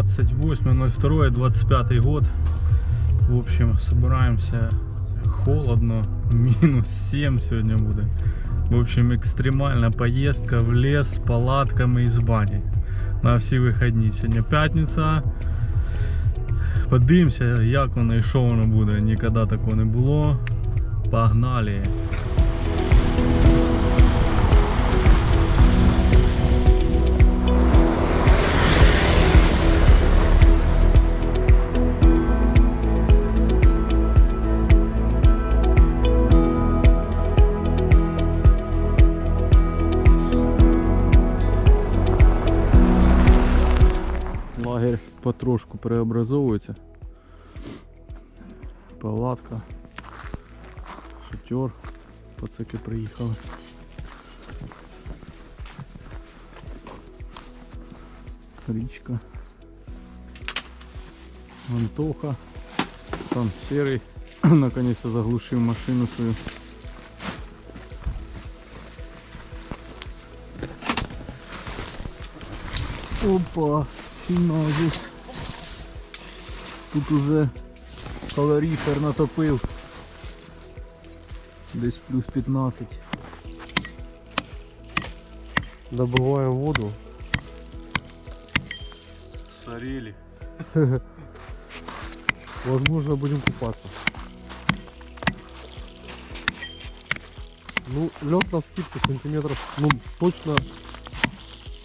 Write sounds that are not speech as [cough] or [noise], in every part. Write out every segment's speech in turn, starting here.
28.02.25 год. В общем, собираемся. Холодно, минус 7 сегодня будет. В общем, экстремальная поездка в лес с палатками и с баней. На всі вихідні. Сьогодні п'ятниця. Подивимося, як воно і що воно буде. Ніколи такого не було. Погнали! преобразовується. Палатка, шатер, пацаки приїхали. Річка. Антоха. Там серый [clears throat] наконец-то заглушил машину свою. Опа, фіна здесь. Тут уже калорифер натопив. Десь плюс 15. Добываем воду. Сорели. [laughs] Возможно, будем купаться. Ну, лед на скидку сантиметров, ну, точно,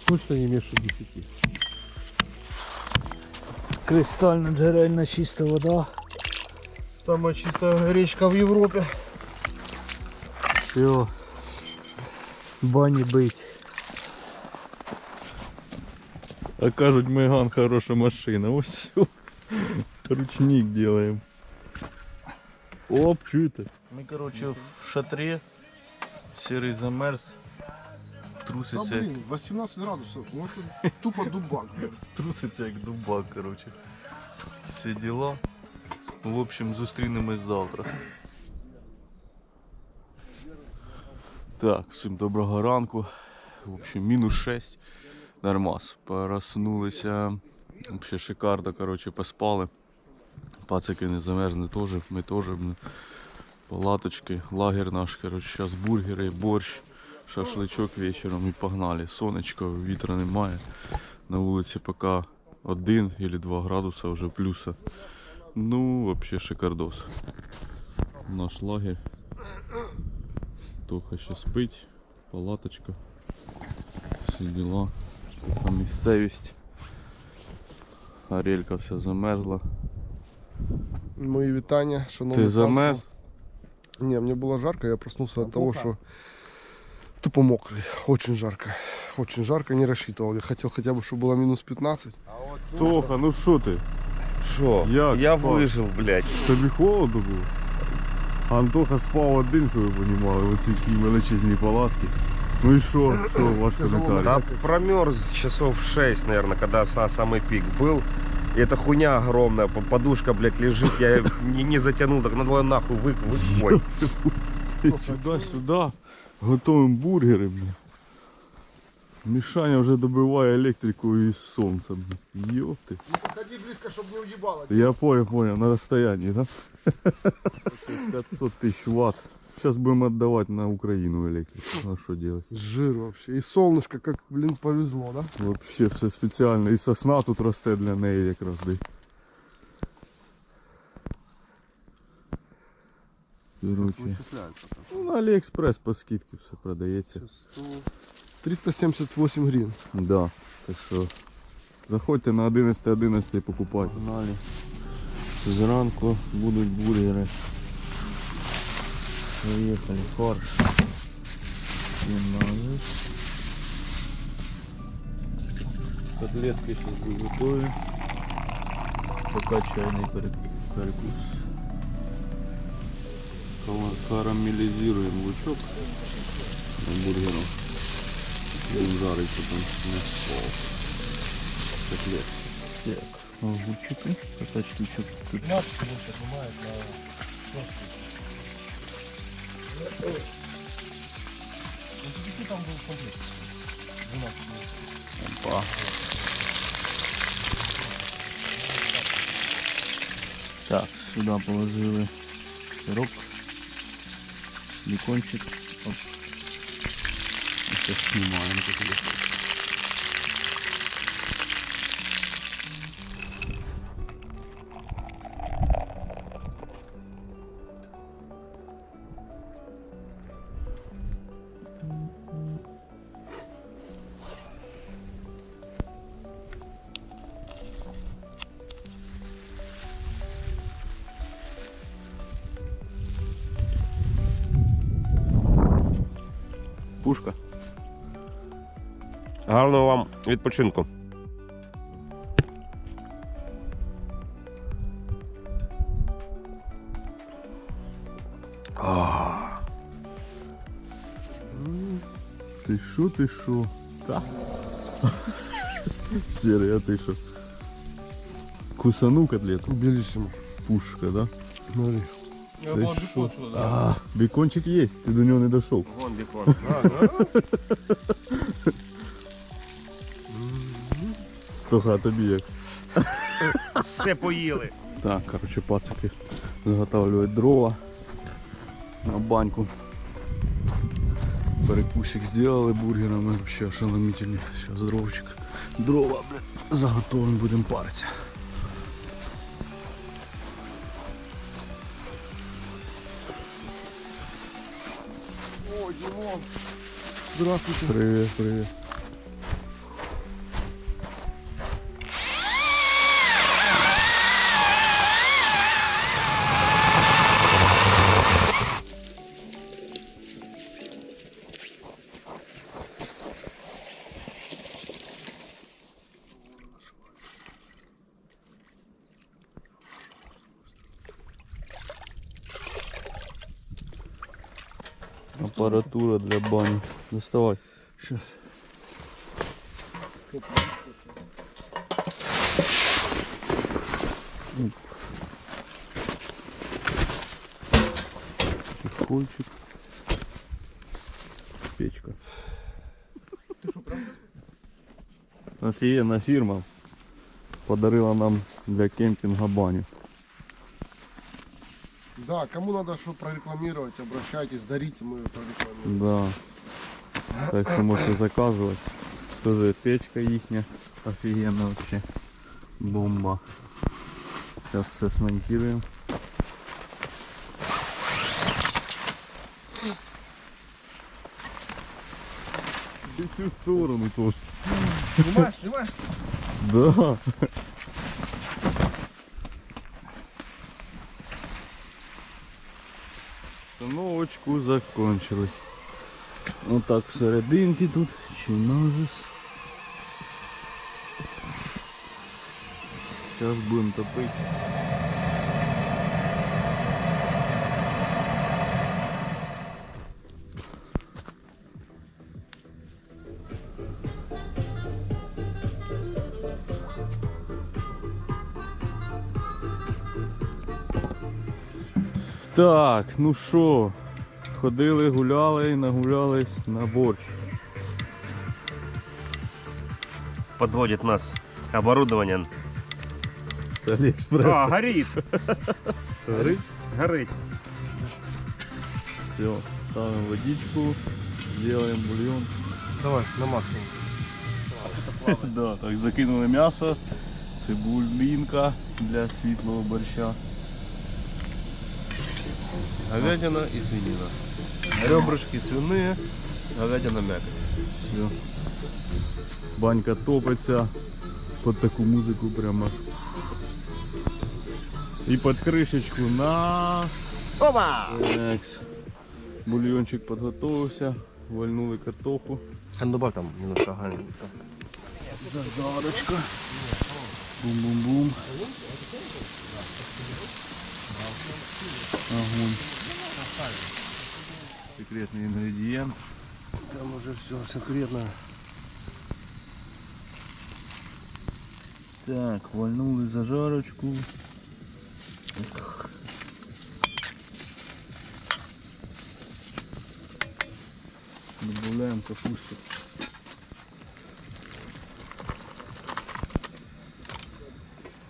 точно не меньше 10. Кристально джерельна чиста вода. Самая чистая речка в Европе. Все. Бані бить. А кажуть, Меган хороша машина. Ось все. Ручник делаем. Оп, чуєте? Ми, короче, в шатрі. Серий замерз. Труситься, блин, 18 градусов. Ну это тупо дубак. [laughs] труситься як дубак, короче. Всі діла. В общем, зустрінемось завтра. Так, всім доброго ранку. В общем, мінус 6. Нормас. Проснулися. Вообще шикарно, короче, поспали. Пацики не замерзли теж, ми теж. Палаточки, лагерь наш, короче, зараз бургери, борщ, шашличок вечором і погнали. Сонечко, вітра немає. На вулиці поки 1 или 2 градуса вже плюса. Ну, вообще шикардос. Наш лагерь. Тоха ще спить, палаточка. Всі діла. Така місцевість. Арелька вся замерзла. Мої вітання, шановні. Ти панство. замерз? Не, мне было жарко, я проснулся от того, что тупо мокрый. Очень жарко. Очень жарко, не рассчитывал. Я хотел хотя бы, чтобы было минус 15. Тоха, ну що ти? Що? Як Я спав? вижив, блядь. Тобі холодно було? Антоха спав один, що ви розуміли, оці такі величезні палатки. Ну і що? Що ваш Тяжело коментар? Да промерз часов 6, наверное, когда са- самый пик был. И эта хуйня огромная, по- подушка, блядь, лежит, я не, не затянул, так надо было нахуй вы, вы, ой. [laughs] Сюди-сюди. Готуємо бургери, блін. Мішаня вже добиває електрику із сонця, блін. Йопти. Не подходи близко, чтобы не уебало. Я понял, понял, на расстоянии, да? 500 тысяч ватт. Сейчас будем отдавать на Украину электрику. Ну что делать? Жир вообще. И солнышко, как, блин, повезло, да? Вообще все спеціально. І сосна тут росте для неї якраз. де. Короче. Ну, на Алиэкспресс по скидке все продається. 378 гривен. Да. Так що заходьте на 11 11 покупайте. Погнали. Зранку будуть бургери. Поїхали, фарш. Намазать. Котлетки сейчас будут готові. Пока чайный пере- перекус. Карамелизируем лучок бургером. Будем жариться там на котлет. Так, лучики, картачки еще тут. Мясо, конечно, бывает, но... Вот там был комплект. 12. Опа. Так, сюда положили сироп. Бекончик. Оп. І Сейчас снимаем Пушка. Гарного вам відпочинку. Ти шо, ти шо? Та. Серый, а ти шо? [laughs] Кусану котлету. Белиссимо. Пушка, да? Смотри. Ти шо? А, бекончик есть, ти до нього не дошов. Вон бекон. [laughs] Тоха, тобі як? Все поїли. Так, короче, пацики заготавливают дрова на баньку. Перекусик сделали бургерами, вообще ошеломительный. Сейчас дровчик. Дрова, блядь, заготовим, будем париться. Здравствуйте. Привет, привет. Аппаратура для бани. Доставай. Сейчас. Чехольчик. Печка. Офігенна фірма подарила нам для кемпінга баню. Да, кому надо что прорекламировать, обращайтесь, дарите, мы прорекламируем. Да. Так що можете заказувати. Тоже печка їхня. Офігенна вообще. Бомба. Сейчас все смонтируем. И цю сторону тоже. Снимаешь, снимаешь? Да. Закончилось. Вот так в серединке тут, чиназис. Сейчас будем топить. Так, ну что? Ходили, гуляли і нагулялись на борщ. Подводит нас оборудование. З Аліекспресу. А, горит. Горить? Горит. Все, ставим водичку, делаем бульон. Давай, на максимум. да, так, закинули м'ясо, цибулинка для світлого борща. Говядина и свинина Ребрышки свиные, говядина мякоть. Все. Банька топиться під таку музику прямо. І під кришечку на Опа! Екс. Бульйончик підготовився, вальнули картоху. А ну добавь там немножко говядины. Зажарочка. Бум-бум-бум. Огонь. Секретний інгредієнт. Там уже все секретно. Так, вальнули зажарочку. Добавляем капусту.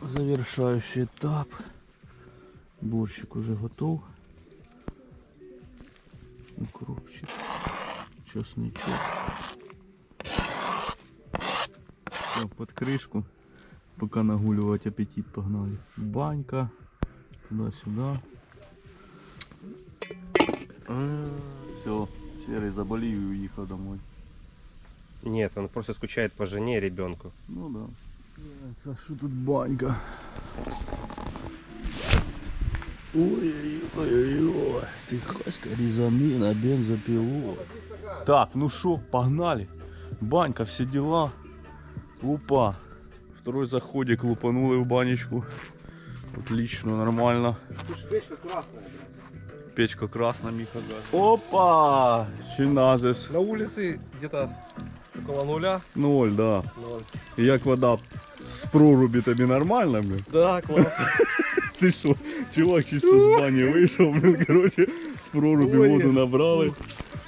Завершающий этап. Борщик уже готов. Чесничок. Все, под крышку. Пока нагуливать аппетит погнали. Банька. Туда-сюда. Все, Серый заболел и уехал домой. Нет, он просто скучает по жене и ребенку. Ну да. А що тут банька? Ой-ой-ой, ти хаська різани на бензопилу. Так, ну що, погнали. Банька, всі дела. Лупа. Второй заходик лупанули в банечку. Отлично, нормально. Печка красная. Печка красна, Миха газ. Опа! Чиназис. На улице где-то около нуля. Ноль, да. Як вода з прорубі тобі нормально, блін? Да, класс. [laughs] Ти що, чувак чисто з бані вийшов, блін, коротше, з прорубі Ой. воду набрали.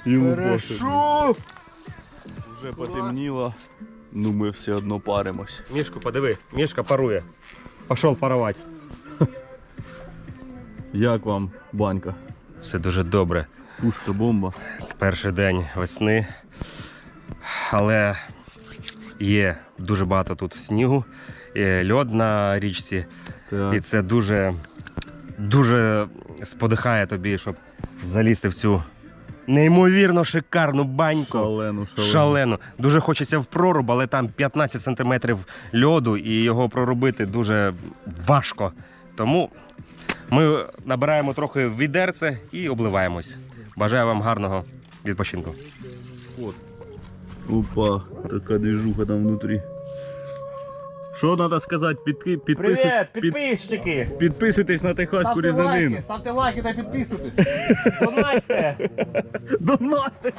І Хорошо. Вже потемніло. Ну ми все одно паримось. Мишку подиви, Мишка парує. Пошел паровать. Як вам банька? Все дуже добре. Пушка бомба. Це перший день весни. Але є дуже багато тут снігу, і льод на річці. Так. І це дуже, дуже сподихає тобі, щоб залізти в цю неймовірно шикарну баньку. Шалену, шалену. Шалено. Дуже хочеться в проруб, але там 15 сантиметрів льоду і його прорубити дуже важко. Тому ми набираємо трохи відерце і обливаємось. Бажаю вам гарного відпочинку. Опа, така движуха там внутрі. Що треба сказати? Підки, підписуй, під, підписчики! підписуйтесь на техаську різанину. ставте лайки та підписуйтесь. [laughs] Донайте! Донати!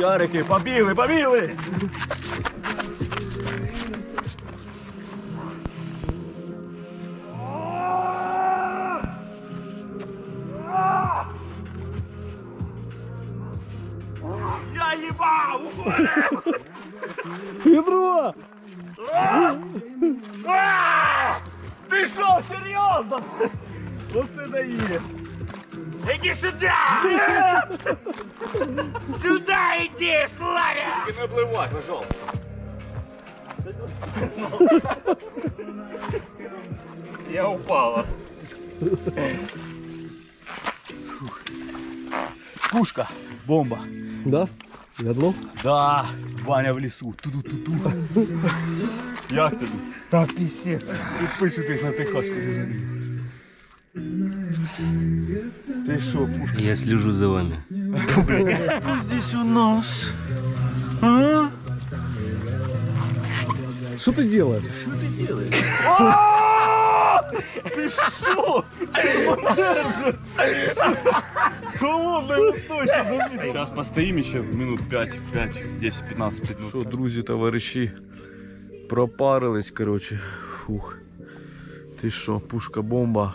Ярики, побігли, побігли! Ти що, серйозно? Оце дає! Іди сюди! [laughs] Сюди іди, Славя! І не обливай, пожалуйста. Я упала. Пушка, бомба. Да? Ядло? Да, Ваня в лісу. Ту-ду-ту-ту. Як тобі? Так, пісець. Підписуйтесь на Техаску різанину. Ти що, пушка? Я слежу за вами. Кто здесь у нас? А? Что ты делаешь? Ты Что? Холодный вот точно, Сейчас постоим еще минут 5, 5, 10, 15 минут. Що, друзі, товариші, пропарились, короче. Фух. Ти що, пушка бомба.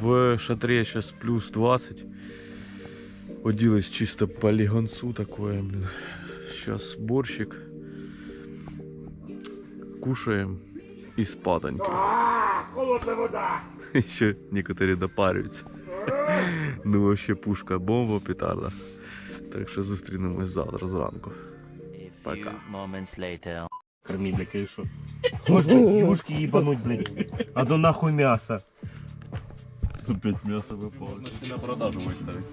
В шатре сейчас плюс 20. Оделась чисто по легонцу такое, блин. Сейчас борщик. Кушаем и спатоньки. Холодная вода! [laughs] Еще некоторые допарюються. Ну вообще пушка, бомба, петарда. Так що зустрінемось завтра зранку. A few moments later. Корми, бля, конечно. Юшки ебануть, блядь. А то нахуй мясо. Опять м'ясо випало. на продажу виставити.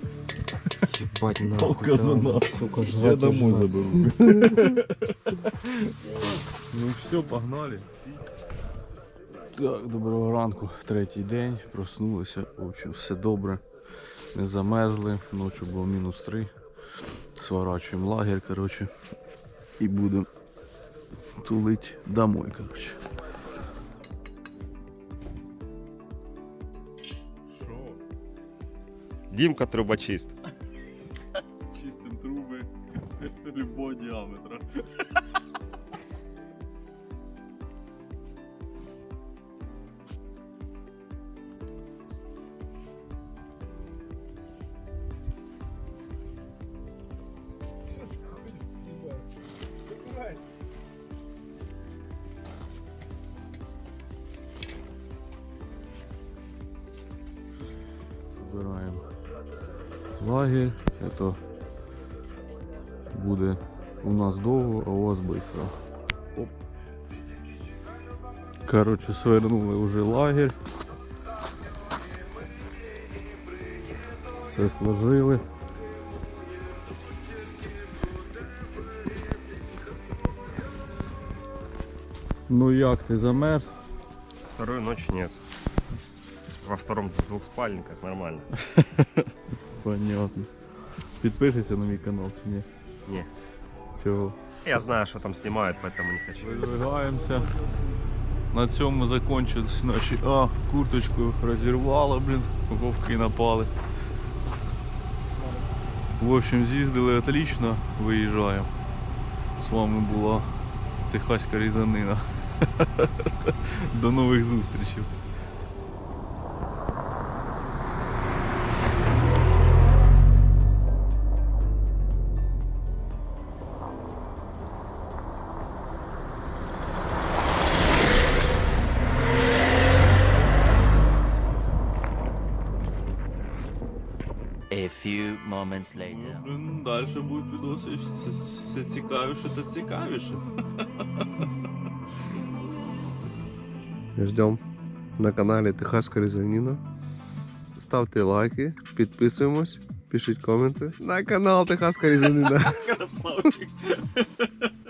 Ебать, нахуй. Полка за нас. Сука, Я домой заберу. [laughs] ну все, погнали. Так, доброго ранку, третій день, проснулися, в общем, все добре. Не замерзли, ночі було мінус 3. Сворачуємо лагерь, коротше. І будемо тулить домой, коротше. Дімка трубочист. Чистим труби любого діаметра. Лагерь. Это буде у нас довго, а у вас швидко. Короче, свернули вже лагерь. Все сложили. Ну як ти замерз? Вторую ночь нет. Во втором двухспальниках нормально. [laughs] Понятно. Підпишися на мій канал чи ні? Ні. Чого? Я знаю, что там снимают, поэтому не хочу. Видвигаємося. На цьому закончились наші. А, курточку розірвало, блін, вовки напали. В общем, з'їздили отлично, виїжджаємо. З вами була Техаська різанина. [laughs] До нових зустрічей. A few moments later. Блін, далі будуть відоси все, все цікавіше та цікавіше. Ждем на каналі Техаська Різаніна. Ставте лайки, підписуємось, пишіть коменти. На канал Техаська Різаніна. Красавчик.